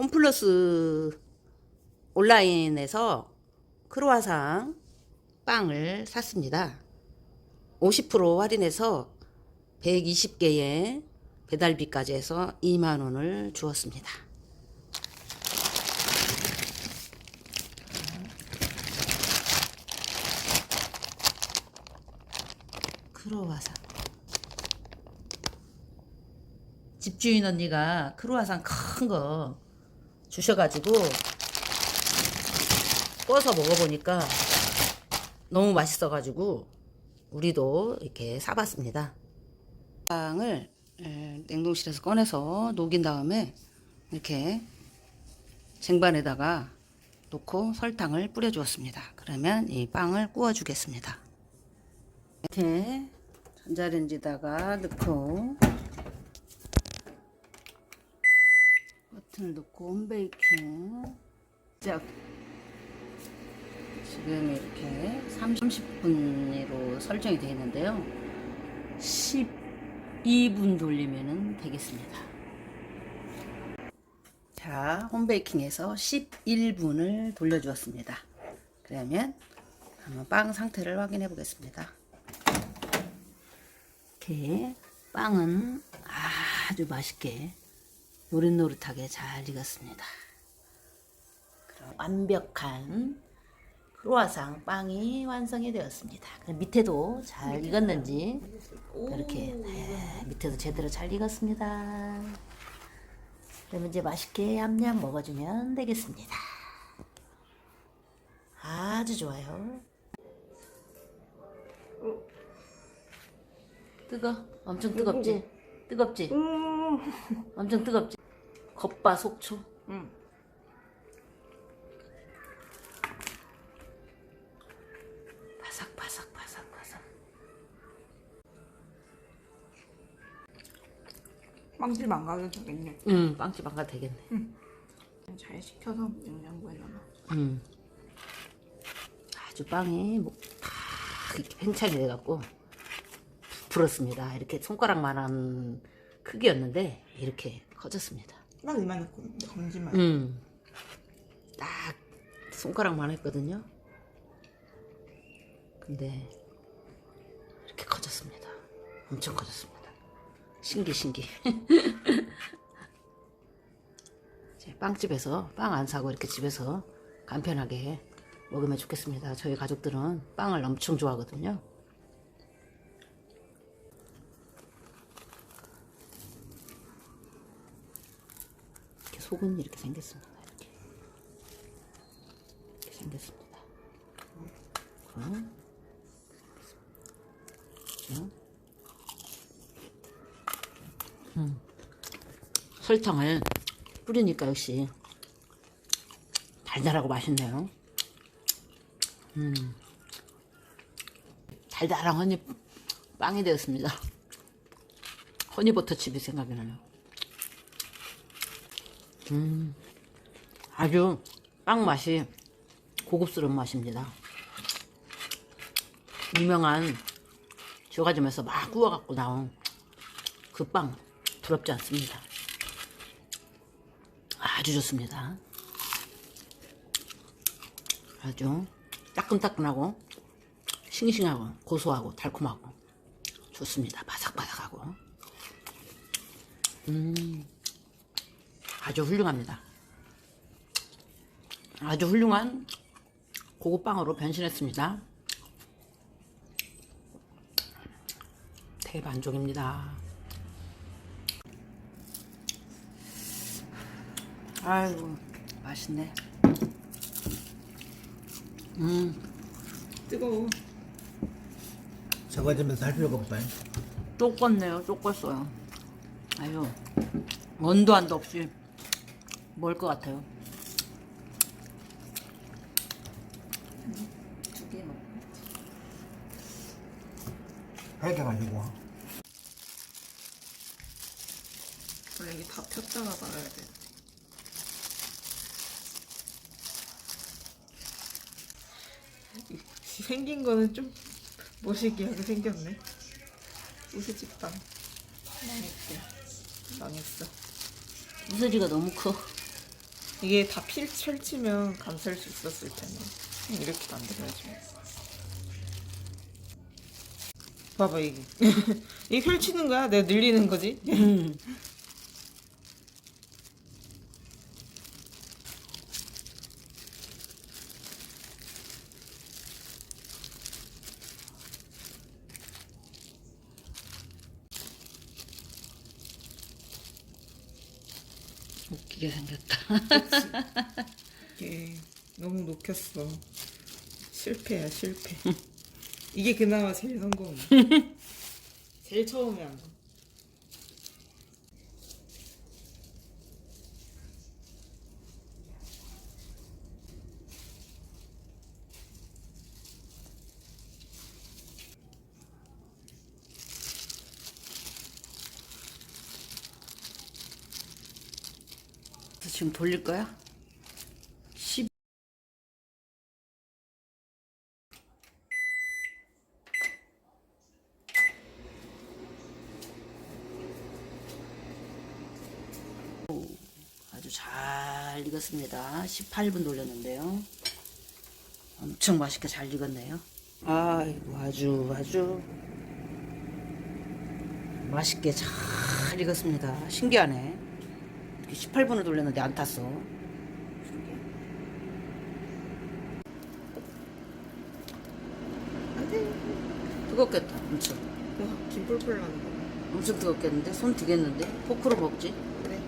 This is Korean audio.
홈플러스 온라인에서 크로아상 빵을 샀습니다. 50% 할인해서 120개의 배달비까지 해서 2만 원을 주었습니다. 크로와상 집주인 언니가 크로와상 큰 거 주셔가지고 구워서 먹어보니까 너무 맛있어가지고 우리도 이렇게 사봤습니다. 빵을 에, 냉동실에서 꺼내서 녹인 다음에 이렇게 쟁반에다가 놓고 설탕을 뿌려주었습니다. 그러면 이 빵을 구워주겠습니다. 이렇게 전자레인지다가 넣고 버튼을 넣고 홈베이킹. 짝. 지금 이렇게 30분으로 설정이 되어 있는데요. 12분 돌리면 되겠습니다. 자 홈베이킹에서 11분을 돌려주었습니다. 그러면 한번 빵 상태를 확인해 보겠습니다. 이렇게 빵은 아주 맛있게 노릇노릇하게 잘 익었습니다. 그럼 완벽한 크로아상 빵이 완성이 되었습니다. 그럼 밑에도 잘 익었는지 이렇게 네, 밑에도 제대로 잘 익었습니다. 그러면 이제 맛있게 얌얌 먹어주면 되겠습니다. 아주 좋아요. 뜨거? 엄청 뜨겁지? 뜨겁지? 엄청 뜨겁지? 겉바 속초? 응. 바삭 바삭 바삭 바삭 빵집 안 가도 되겠네. 음 빵집 안 가도 되겠네 잘 식혀서 냉장고에 넣어. 음 아주 빵이 뭐, 다 이렇게 팽창이 돼갖고 부풀었습니다 이렇게 손가락만한 크기였는데 이렇게 커졌습니다 딱 이만했고 검지만. 음 딱 손가락만 했거든요. 근데 이렇게 커졌습니다. 엄청 커졌습니다. 신기 신기. 빵집에서 빵 안 사고 이렇게 집에서 간편하게 먹으면 좋겠습니다. 저희 가족들은 빵을 엄청 좋아하거든요 이렇게 속은 이렇게 생겼습니다 이렇게 이렇게 생겼습니다 그럼 그렇죠? 음. 설탕을 뿌리니까 역시 달달하고 맛있네요. 음. 달달한 허니 빵이 되었습니다. 허니버터칩이 생각이 나요. 음. 아주 빵 맛이 고급스러운 맛입니다. 유명한 조가점에서 막 구워갖고 나온 그 빵 부럽지 않습니다. 아주 좋습니다. 아주 따끈따끈하고 싱싱하고 고소하고 달콤하고 좋습니다. 바삭바삭하고 음 아주 훌륭합니다. 아주 훌륭한 고급빵으로 변신했습니다. 대만족입니다. 아이고 맛있네. 음 뜨거워. 저거점에서 할 필요가 없다. 쪼껐네요. 쪼껐어요. 아유 원도 한도 없이 먹을 것 같아요. 두 개 먹어. 이렇게 가지고. 원래 이게 다 폈다가 말아야 돼. 이- 생긴 거는 좀 멋있게 생겼네. 우수집빵. 망했대. 망했어. 우서지가 너무 커. 이게 다 필, 펼치면 감쌀 수 있었을 텐데 이렇게 만들어야지 봐봐 이게 이게 펼치는 거야? 내가 늘리는 거지? 웃기게 생겼다. 이게 너무 녹였어. 실패야 실패. 이게 그나마 제일 성공 제일 처음에 한 거. 지금 돌릴 거야? 10. 오, 아주 잘 익었습니다. 18분 돌렸는데요. 엄청 맛있게 잘 익었네요. 아이고, 아주, 아주 맛있게 잘 익었습니다. 신기하네. 18분을 돌렸는데 안 탔어. 뜨겁겠다, 엄청. 와, 김 뿔뿔 나는 거. 엄청 뜨겁겠는데? 손 되겠는데? 포크로 먹지? 그래.